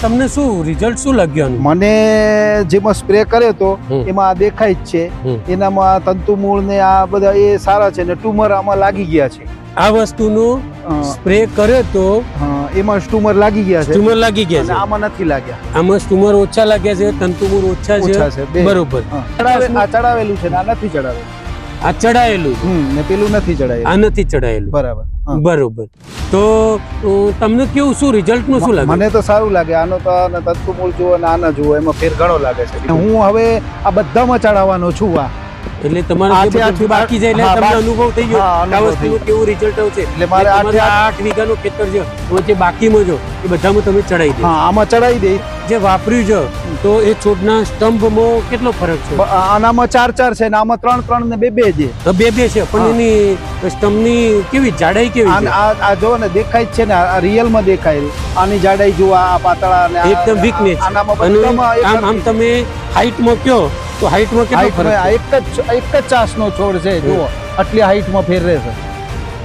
તમને શું રિઝલ્ટ શું લાગ્યું મને જેમાં સ્પ્રે કર્યો તો એમાં આ દેખાય જ છે. એનામાં તંતુ મૂળ ને આ બધા એ સારા છે ને ટ્યુમર આમાં લાગી ગયા છે. આ વસ્તુનો સ્પ્રે કર્યો તો એમાં ટ્યુમર લાગી ગયા છે. સ્ટુમર લાગી ગયા છે. આમાં નથી લાગ્યા. આમાં સ્ટુમર ઓછા લાગ્યા છે તંતુમૂળ ઓછા ઓછા છે બરોબર. આ ચડાવેલું છે આ નથી ચડાવેલું. આ ચડાયેલું ને પેલું નથી ચડાયેલું. આ નથી ચડાયેલું. બરાબર બરોબર. તો તમને કેવું શું રિઝલ્ટનું શું લાગે? મને તો સારું લાગે. આનો તો આને તંતુ મૂળ જુઓ અને આના જુઓ એમાં ફેર ઘણો લાગે છે. હું હવે આ બધામાં ચડાવવાનો છું આ. એટલે તમારે જે બધું બાકી જાય એટલે તમને અનુભવ થઈ ગયો આ વસ્તુનું કેવું રિઝલ્ટ આવશે. એટલે મારે આઠે આઠ વીઘાનું ખેતર છે એમાં જે બાકીમાં જો એ બધામાં તમે ચડાવી દે. આમાં ચડાવી દે. જે વાપર્યું છે તો એ છોડના સ્ટમ્પમાં કેટલો ફરક છે? આનામાં ચાર ચાર છે ને આમાં ત્રણ ત્રણ ને બે બે છે. તો બે બે છે પણ. એની સ્ટમ્પની કેવી જાડાઈ કેવી આ આ- આ જો ને દેખાય છે ને આ રિયલમાં દેખાય. આની જાડાઈ જો આ પાતળા ને એકદમ વીકનેસ. આનામાં આમ આમ તમે હાઈટમાં કયો તો હાઈટમાં કેટલો ફરક એક જ એક જ ચાસનો છોડ છે જુઓ આટલી હાઈટમાં ફેર રહેશે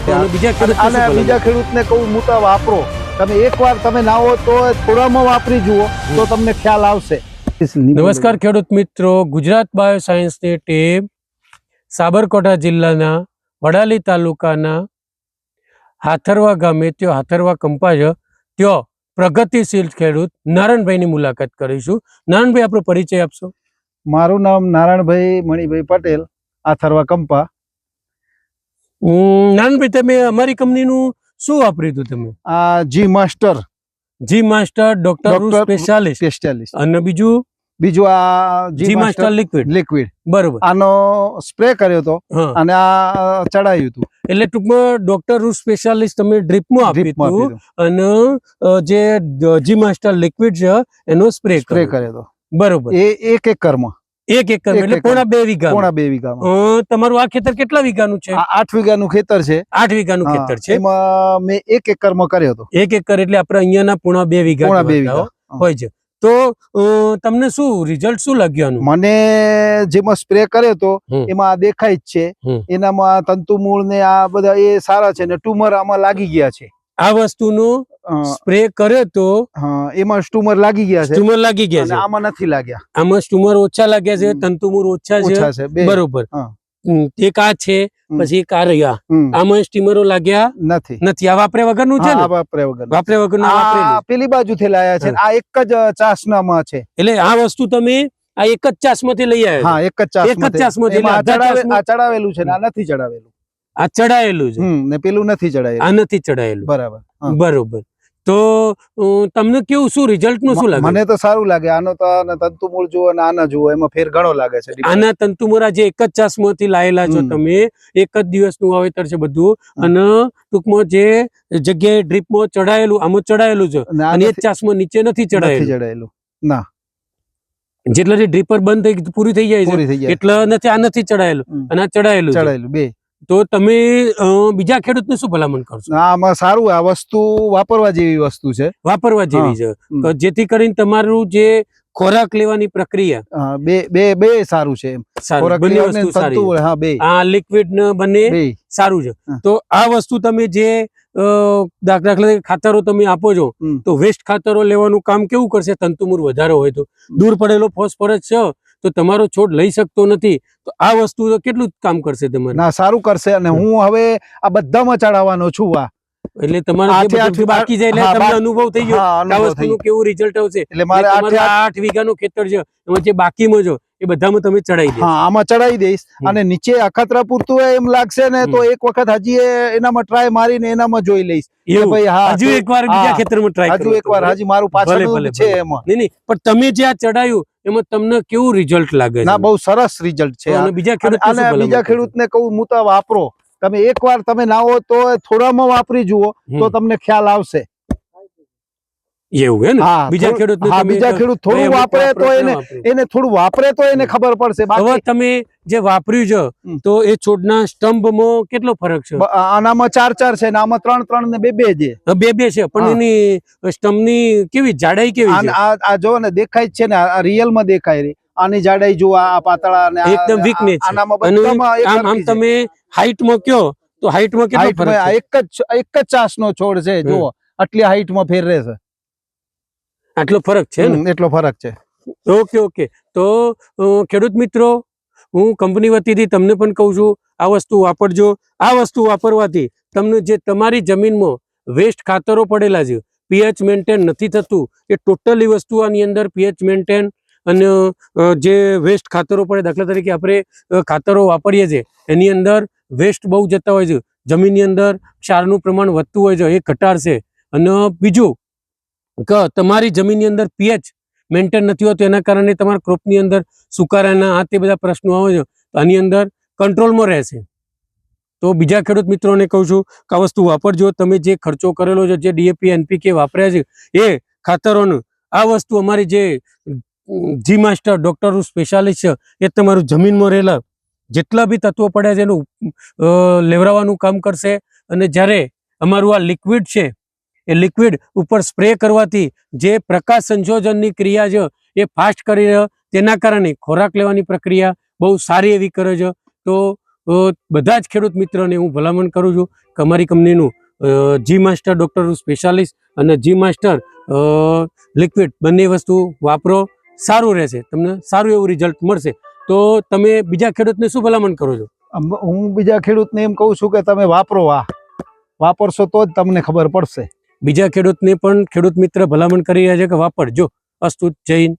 છે બીજા બીજા ખેડૂતને કહું તો વાપરો. તમે એકવાર તમે નાવો તો થોડામાં વાપરી જુઓ તો તમને ખ્યાલ આવશે. નમસ્કાર ખેડૂત મિત્રો ગુજરાત બાયો સાયન્સની ટીમ સાબરકોટા જિલ્લાના વડાલી તાલુકાના હાથરવા ગામે ત્યાં હાથરવા કંપાજ ત્યો પ્રગતિશીલ ખેડૂત નારાયણભાઈની મુલાકાત કરીશું. નારાયણભાઈ આપણો પરિચય આપશો? મારું નામ નારાયણભાઈ મણિભાઈ પટેલ આથરવા કંપા. નાનભાઈ નારાયણભાઈ તમે અમારી કંપનીનું શું વાપર્યું હતું તમે? આ G master. G master doctor specialist. Specialist. અને બીજું? બીજું આ જી માસ્ટર લિક્વિડ. લિક્વિડ. બરોબર. આનો સ્પ્રે કર્યો હતો અને આ ચડાયું હતું. એટલે ટૂંકમાં ડોક્ટર રૂ સ્પેશિયાલિસ્ટ તમે ડ્રીપમાં આપ્યું ડ્રીપમાં હતું અને જે જી માસ્ટર લિક્વિડ છે એનો સ્પ્રે સ્પ્રે કર્યો. કર્યો તો બરોબર. એ એક એકરમાં. એક એકર એક એટલે પોણા બે વીઘા પોણા બે વીઘામાં. તમારું આ ખેતર કેટલા વીઘાનું છે? આઠ વીઘાનું ખેતર છે. આઠ વીઘાનું ખેતર છે? એમાં મેં એક એકરમાં કર્યો હતો. એક એકર એટલે આપણે અહીંયાના પોણા બે વીઘા પોણા બે વીઘા હોય છે. તો તમને શું રિઝલ્ટ શું લાગ્યું મને જેમાં સ્પ્રે કર્યો તો એમાં આ દેખાય જ છે. એનામાં તંતુ મૂળ ને આ બધા એ સારા છે ને ટ્યુમર આમાં લાગી ગયા છે. આ વસ્તુનું સ્પ્રે કર્યો તો એમાં સ્ટુમર લાગી ગયા છે. સ્ટુમર લાગી ગયા છે. આમાં નથી લાગ્યા. આમાં સ્ટુમર ઓછા લાગ્યા છે હમ. ઓછા છે. બરોબર. કા એક આ છે પછી એક આ રહ્યા. આમાં સ્ટીમરો લાગ્યા નથી. નથી. આ વાપર્યા વગરનું છે ને? આ વાપર્યા વગર વાપરે વગરનું આ પેલી બાજુથી લાયા છે આ એક જ ચાસનામાં છે. એટલે આ વસ્તુ તમે આ એક જ ચાસમાંથી લઈ આવ્યા હા એક જ ચાસ એક જ આ એટલે ચાસમાં- આ ચડાવેલું છે ને આ નથી ચડાવેલું. આ ચડાયેલું છે. ને પેલું નથી ચડાયેલું. આ નથી ચડાયેલું. બરાબર બરોબર. તો તમને કેવું શું રિઝલ્ટનું શું લાગે? મને તો સારું લાગે. આનો તો તંતુમૂળ જુઓ અને આના જુઓ એમાં ફેર ઘણો લાગે છે આના તંતુમૂળા જે એક જ ચાસમાંથી લાયેલા છો તમે એક જ દિવસનું વાવેતર છે બધું. અને ટૂંકમાં જે જગ્યાએ ડ્રીપમાં ચડાયેલું આમાં ચડાયેલું છે. અને એ ચાસમાં નીચે નથી ચડાયેલું. ચડાયેલું. જેટલા જે ડ્રીપર બંધ થઈ પૂરી થઈ જાય છે. પૂરી થઈ જાય. એટલે નથી આ નથી ચડાયેલું. અને આ ચડાયેલું ચડાયેલું. બે. તો તમે બીજા ખેડૂતને શું ભલામણ કરશો આમાં સારું આ વસ્તુ વાપરવા જેવી વસ્તુ છે. વાપરવા જેવી છે. જેથી કરીને તમારું જે ખોરાક લેવાની પ્રક્રિયા બે બે બે સારું છે ખોરાક બંને વસ્તુ સારી હા બે. આ લિક્વિડ ને બંને સારું છે. તો આ વસ્તુ તમે જે દાખલા દાખલા તરીકે ખાતરો તમે આપો છો તો વેસ્ટ ખાતરો લેવાનું કામ કેવું કરશે? તંતુમૂર વધારે હોય તો. દૂર પડેલો ફોસ્ફરસ છે તો તમારો છોડ લઈ શકતો નથી તો આ વસ્તુ તો કેટલું કામ કરશે તમારે? ના સારું કરશે અને હું હવે આ બધામાં ચડાવવાનો છું આ એટલે તમારે બાકી જાય એટલે તમને અનુભવ થઈ ગયો. આ વસ્તુનું કેવું રિઝલ્ટ આવશે? એટલે મારે આઠ વીઘાનું ખેતર છે એમાં જે બાકીમાં જો એ બધામાં તમે ચડાવી હા આમાં ચડાવી દઈશ. અને નીચે અખતરા પૂરતું એમ લાગશે ને તો એક વખત હજી એનામાં ટ્રાય મારીને એનામાં જોઈ લઈશ. કે ભાઈ હા હજુ એકવાર બીજા ખેતરમાં ટ્રાય હજુ એકવાર હજી મારું પાછળ છે એમાં. નહીં નહીં પણ તમે જે આ ચડાયું એમાં તમને કેવું રિઝલ્ટ લાગે છે? ના બહુ સરસ રિઝલ્ટ છે. અને બીજા ખેડૂત અને બીજા ખેડૂતને કહું હું તો વાપરો. તમે એકવાર તમે નાવો તો થોડામાં વાપરી જુઓ તો તમને ખ્યાલ આવશે. એવું હે ને? બીજા ખેડૂત હા બીજા ખેડૂત થોડું વાપરે તો એને એને થોડું વાપરે તો એને ખબર પડશે. હવે તમે જે વાપર્યું છે તો એ છોડના સ્ટમ્પમાં કેટલો ફરક છે? આનામાં ચાર ચાર છે આમાં ત્રણ ત્રણ ને બે બે છે. બે બે છે પણ એની સ્ટમ્પની કેવી જાડાઈ કેવી છે? આ જો ને દેખાય છે ને આ રિયલમાં દેખાય રહી. આની જાડાઈ જુઓ આ પાતળા ને એકદમ વીકનેસ છે. આમ આમ છે. તમે હાઈટમાં કયો તો હાઈટમાં કેટલો હાઈટમાં ફરક છે? એક જ એક જ ચાસ નો છોડ છે જુઓ. આટલી હાઇટમાં ફેર રહેશે આટલો ફરક છે ને? એટલો ફરક છે. Okay okay. તો ખેડૂત મિત્રો હું કંપની વતીથી તમને પણ કહું છું આ વસ્તુ વાપરજો. આ વસ્તુ વાપરવાથી તમને જે તમારી જમીનમાં વેસ્ટ ખાતરો પડેલા છે પીએચ મેન્ટેન નથી થતું એ ટોટલી વસ્તુ આની અંદર પીએચ મેન્ટેન અને જે વેસ્ટ ખાતરો પડે દાખલા તરીકે આપણે ખાતરો વાપરીએ છીએ એની અંદર વેસ્ટ બહુ જતા હોય છે. જમીનની અંદર ક્ષારનું પ્રમાણ વધતું હોય છે એ ઘટાડશે. અને બીજું તમારી જમીનની અંદર પીએચ મેન્ટેન નથી હોતું, એના કારણે તમારા ક્રોપની અંદર સુકારાના આ તે બધા પ્રશ્નો આવે છે. આની અંદર કંટ્રોલમાં રહેશે. તો બીજા ખેડૂત મિત્રોને કહું છું કે આ વસ્તુ વાપરજો. તમે જે ખર્ચો કરેલો છે, જે ડીએપી એનપીકે વાપર્યા છે, એ ખાતરોનું, આ વસ્તુ અમારી જે જી માસ્ટર ડૉક્ટર સ્પેશિયાલિસ્ટ છે, એ તમારું જમીનમાં રહેલા જેટલા બી તત્વો પડ્યા છે, એનું લેવરાવાનું કામ કરશે. અને જ્યારે અમારું આ લિક્વિડ છે એ લિક્વિડ ઉપર સ્પ્રે કરવાથી જે પ્રકાશ સંશોધનની ક્રિયા છે, એ ફાસ્ટ કરી રહ્યો. તેના કારણે ખોરાક લેવાની પ્રક્રિયા બહુ સારી એવી કરે છે. તો બધા જ ખેડૂત મિત્રોને હું ભલામણ કરું છું કે અમારી કંપનીનું જી માસ્ટર ડૉક્ટર સ્પેશિયાલિસ્ટ અને જી માસ્ટર લિક્વિડ બંને વસ્તુ વાપરો, સારું રહેશે. તમને સારું એવું રિઝલ્ટ મળશે. તો તમે બીજા ખેડૂતને શું ભલામણ કરો છો? હું બીજા ખેડૂતને એમ કહું છું કે તમે વાપરો આ. વાપરશો તો જ તમને ખબર પડશે. બીજા ખેડૂતને પણ ખેડૂત મિત્ર ભલામણ કરી રહ્યા છે કે વાપરજો અસ્તુત જૈન